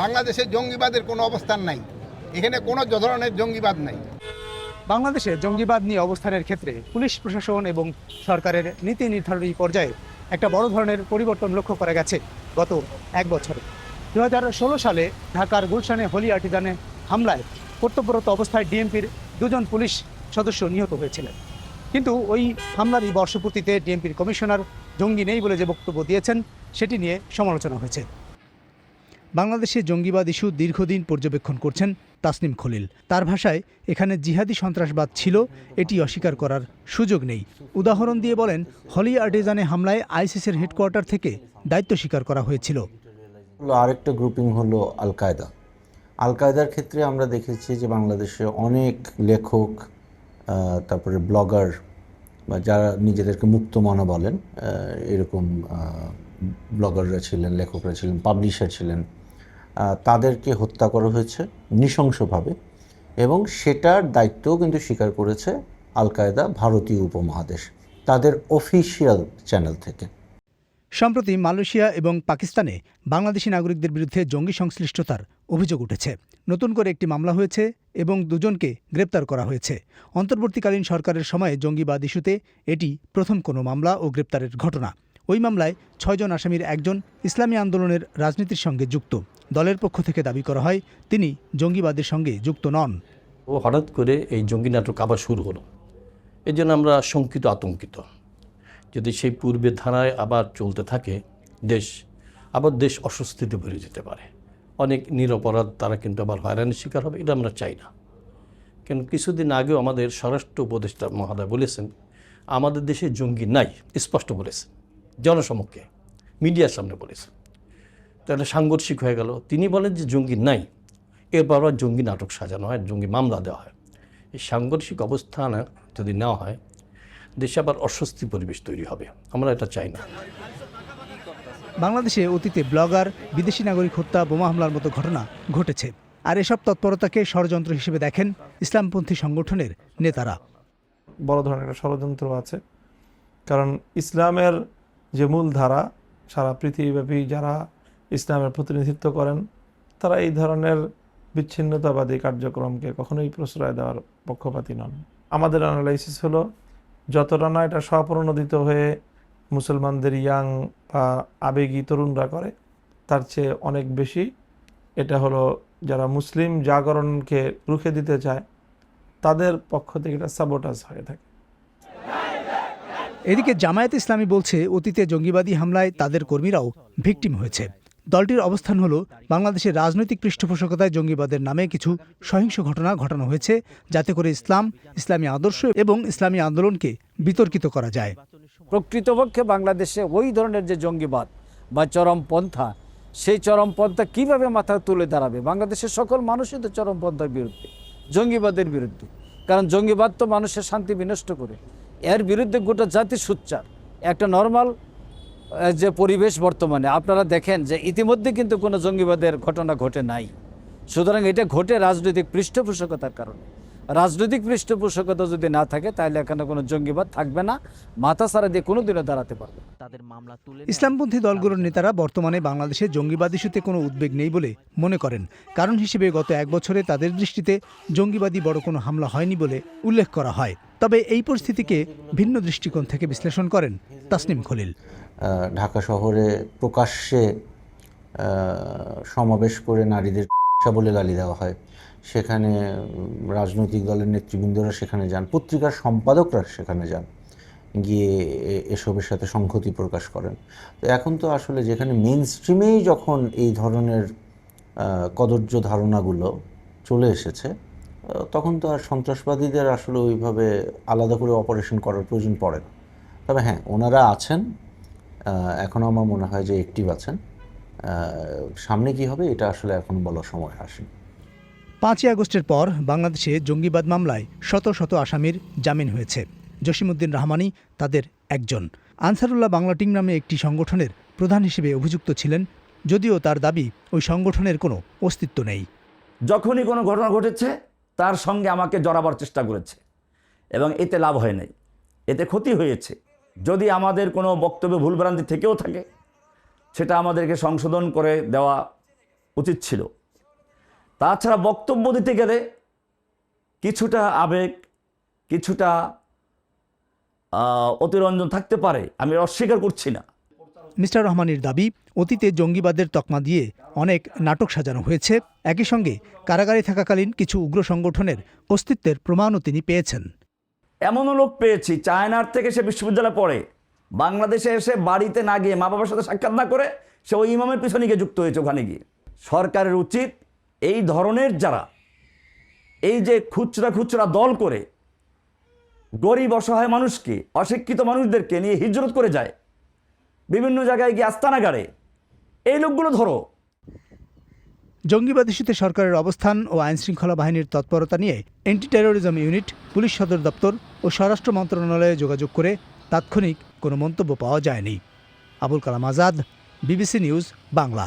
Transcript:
বাংলাদেশে জঙ্গিবাদের কোনো অবস্থান নাই। এখানে কোনো ধরনের জঙ্গিবাদ নাই। বাংলাদেশে জঙ্গিবাদ নিয়ে অবস্থানের ক্ষেত্রে পুলিশ প্রশাসন এবং সরকারের নীতি নির্ধারণী পর্যায়ে একটা বড় ধরনের পরিবর্তন লক্ষ্য করা গেছে গত এক বছরে। দুহাজার ষোলো সালে ঢাকার গুলশানে হোলি আর্টিজানে হামলায় কর্তব্যরত অবস্থায় ডিএমপির দুজন পুলিশ সদস্য নিহত হয়েছিলেন। কিন্তু ওই হামলারই বর্ষপূর্তিতে ডিএমপির কমিশনার জঙ্গি নেই বলে যে বক্তব্য দিয়েছেন, সেটি নিয়ে সমালোচনা হয়েছে। বাংলাদেশে জঙ্গিবাদ ইস্যু দীর্ঘদিন পর্যবেক্ষণ করছেন তাসনিম খলিল। তার ভাষায়, এখানে জিহাদি সন্ত্রাসবাদ ছিল, এটি অস্বীকার করার সুযোগ নেই। উদাহরণ দিয়ে বলেন, হলি আর্টিজানে হামলায় আইসিসের হেডকোয়ার্টার থেকে দায়িত্ব স্বীকার করা হয়েছিল। আরেকটা গ্রুপিং হলো আল কায়দা আল কায়দার ক্ষেত্রে আমরা দেখেছি যে বাংলাদেশে অনেক লেখক তারপরে ব্লগার, বা যারা নিজেদেরকে মুক্ত মনা বলেন এরকম ব্লগাররা ছিলেন, লেখকরা ছিলেন, পাবলিশার ছিলেন তাদেরকে হত্যা করা হয়েছে নৃশংসভাবে এবং সেটার দায়িত্বও কিন্তু স্বীকার করেছে আল কায়দা ভারতীয় উপমহাদেশ, তাদের অফিসিয়াল চ্যানেল থেকে। সম্প্রতি মালয়েশিয়া এবং পাকিস্তানে বাংলাদেশি নাগরিকদের বিরুদ্ধে জঙ্গি সংশ্লিষ্টতার অভিযোগ উঠেছে। নতুন করে একটি মামলা হয়েছে এবং দুজনকে গ্রেপ্তার করা হয়েছে। অন্তর্বর্তীকালীন সরকারের সময়ে জঙ্গিবাদ ইস্যুতে এটি প্রথম কোনো মামলা ও গ্রেপ্তারের ঘটনা। ওই মামলায় ছয়জন আসামির একজন ইসলামী আন্দোলনের রাজনীতির সঙ্গে যুক্ত। দলের পক্ষ থেকে দাবি করা হয়, তিনি জঙ্গিবাদের সঙ্গে যুক্ত নন। ও হঠাৎ করে এই জঙ্গি নাটক আবার শুরু হলো। এই জন্য আমরা শঙ্কিত, আতঙ্কিত। যদি সেই পূর্বের ধারায় আবার চলতে থাকে, দেশ, আবার দেশ অস্বস্তিতে ভরে যেতে পারে। অনেক নিরপরাধ তারা কিন্তু আবার হয়রানির শিকার হবে, এটা আমরা চাই না। কেন কিছুদিন আগেও আমাদের স্বরাষ্ট্র উপদেষ্টা মহোদয় বলেছেন, আমাদের দেশে জঙ্গি নাই, স্পষ্ট বলেছেন। জনসমক্ষে মিডিয়ার সামনে বলেছেন তাহলে সাংঘর্ষিক হয়ে গেল। তিনি বলেন যে জঙ্গি নাই। এরপর আবার জঙ্গি নাটক সাজানো হয় জঙ্গি মামলা দেওয়া হয়। এই সাংঘর্ষিক অবস্থান যদি নেওয়া হয় দেশে আবার অস্বস্তি পরিবেশ তৈরি হবে। আমরা এটা চাই না। বাংলাদেশে অতীতে ব্লগার বিদেশি নাগরিক হত্যা বোমা হামলার মতো ঘটনা ঘটেছে। আর এসব তৎপরতাকে ষড়যন্ত্র হিসেবে দেখেন ইসলামপন্থী সংগঠনের নেতারা। বড় ধরনের একটা ষড়যন্ত্র আছে। কারণ ইসলামের যে মূল ধারা সারা পৃথিবীব্যাপী যারা ইসলামের প্রতিনিধিত্ব করেন, তারা এই ধরনের বিচ্ছিন্নতাবাদী কার্যক্রমকে কখনোই প্রশ্রয় দেওয়ার পক্ষপাতী নন। আমাদের অ্যানালাইসিস হলো, যতটা না এটা স্বপ্রণোদিত হয়ে মুসলমানদের ইয়াং বা আবেগী তরুণরা করে, তার চেয়ে অনেক বেশি এটা হলো যারা মুসলিম জাগরণকে রুখে দিতে চায়, তাদের পক্ষ থেকে এটা সাবোটাজ হয়ে থাকে। এদিকে জামায়াত ইসলামী বলছে, অতীতে জঙ্গিবাদী হামলায় তাদের কর্মীরাও ভিকটিম হয়েছে। দলটির অবস্থান হল, বাংলাদেশের রাজনৈতিক পৃষ্ঠপোষকতায় জঙ্গিবাদের নামে কিছু সহিংস ঘটনা ঘটানো হয়েছে, যাতে করে ইসলাম, ইসলামী আদর্শ এবং ইসলামী আন্দোলনকে বিতর্কিত করা যায়। প্রকৃতপক্ষে বাংলাদেশে ওই ধরনের যে জঙ্গিবাদ বা চরমপন্থা, সেই চরমপন্থা কীভাবে মাথা তুলে দাঁড়াবে? বাংলাদেশের সকল মানুষই তো চরমপন্থার বিরুদ্ধে, জঙ্গিবাদের বিরুদ্ধে। কারণ জঙ্গিবাদ তো মানুষের শান্তি বিনষ্ট করে। এর বিরুদ্ধে গোটা জাতি সুচ্চার। একটা নর্মাল যে পরিবেশ বর্তমানে আপনারা দেখেন যে ইতিমধ্যে কিন্তু কোনো জঙ্গিবাদের ঘটনা ঘটে নাই। সুতরাং এটা ঘটে রাজনৈতিক পৃষ্ঠপোষকতার কারণে। রাজনৈতিক পৃষ্ঠপোষকতা যদি না থাকে তাহলে এখানে কোনো জঙ্গিবাদ থাকবে না। মাথা সারা দিয়ে কোনোদিনও দাঁড়াতে পারবে তাদের মামলা তুলে ইসলামপন্থী দলগুলোর নেতারা বর্তমানে বাংলাদেশে জঙ্গিবাদ ইস্যুতে কোনো উদ্বেগ নেই বলে মনে করেন। কারণ হিসেবে গত এক বছরে তাদের দৃষ্টিতে জঙ্গিবাদী বড় কোনো হামলা হয়নি বলে উল্লেখ করা হয়। তবে এই পরিস্থিতিকে ভিন্ন দৃষ্টিকোণ থেকে বিশ্লেষণ করেন তাসনিম খলিল। ঢাকা শহরে প্রকাশ্যে সমাবেশ করে নারীদের বলে গালি দেওয়া হয়। সেখানে রাজনৈতিক দলের নেতৃবৃন্দরা সেখানে যান, পত্রিকার সম্পাদকরা সেখানে যান, গিয়ে এসবের সাথে সংহতি প্রকাশ করেন। তো এখন তো আসলে যেখানে মেন স্ট্রিমেই যখন এই ধরনের কদর্য ধারণাগুলো চলে এসেছে তখন তো আর সন্ত্রাসবাদীদের আসলে ওইভাবে আলাদা করে অপারেশন করার প্রয়োজন পড়ে না। তবে হ্যাঁ ওনারা আছেন এখনও আমার মনে হয় যে অ্যাক্টিভ আছেন। সামনে কি হবে এটা আসলে এখন বলার সময় আসেনি। পাঁচই আগস্টের পর বাংলাদেশে জঙ্গিবাদ মামলায় শত শত আসামির জামিন হয়েছে। জসিমউদ্দিন রহমানি তাদের একজন। আনসারুল্লাহ বাংলা টিম নামে একটি সংগঠনের প্রধান হিসেবে অভিযুক্ত ছিলেন যদিও তার দাবি ওই সংগঠনের কোনো অস্তিত্ব নেই। যখনই কোনো ঘটনা ঘটেছে তার সঙ্গে আমাকে জড়াবার চেষ্টা করেছে এবং এতে লাভ হয় নাই। এতে ক্ষতি হয়েছে। যদি আমাদের কোনো বক্তব্যে ভুলভ্রান্তি থেকেও থাকে, সেটা আমাদেরকে সংশোধন করে দেওয়া উচিত ছিল। তাছাড়া বক্তব্য দিতে গেলে কিছুটা আবেগ, কিছুটা অতিরঞ্জন থাকতে পারে। আমি অস্বীকার করছি না। মিস্টার রহমানের দাবি, অতীতে জঙ্গিবাদের তকমা দিয়ে অনেক নাটক সাজানো হয়েছে। একই সঙ্গে কারাগারে থাকাকালীন কিছু উগ্র সংগঠনের অস্তিত্বের প্রমাণও তিনি পেয়েছেন। এমনও লোক পেয়েছি, চায়নার থেকে সে বিশ্ববিদ্যালয়ে পড়ে। বাংলাদেশে এসে বাড়িতে না গিয়ে মা বাবার সাথে সাক্ষাৎ না করে সে ওই ইমামের পিছনে গিয়ে যুক্ত হয়েছে ওখানে গিয়ে। সরকারের উচিত এই ধরনের যারা, এই যে খুচরা খুচরা দল করে গরিব অসহায় মানুষকে, অশিক্ষিত মানুষদেরকে নিয়ে হিজরত করে যায় বিভিন্ন জায়গায় গিয়ে আস্তানা গাড়ে এই লোকগুলো ধরো। জঙ্গিবাদ ইস্যুতে সরকারের অবস্থান ও আইনশৃঙ্খলা বাহিনীর তৎপরতা নিয়ে অ্যান্টি টেরোরিজম ইউনিট পুলিশ সদর দপ্তর ও স্বরাষ্ট্র মন্ত্রণালয়ে যোগাযোগ করে তাৎক্ষণিক কোনো মন্তব্য পাওয়া যায়নি। Abul Kalam Azad, BBC news, Bangla.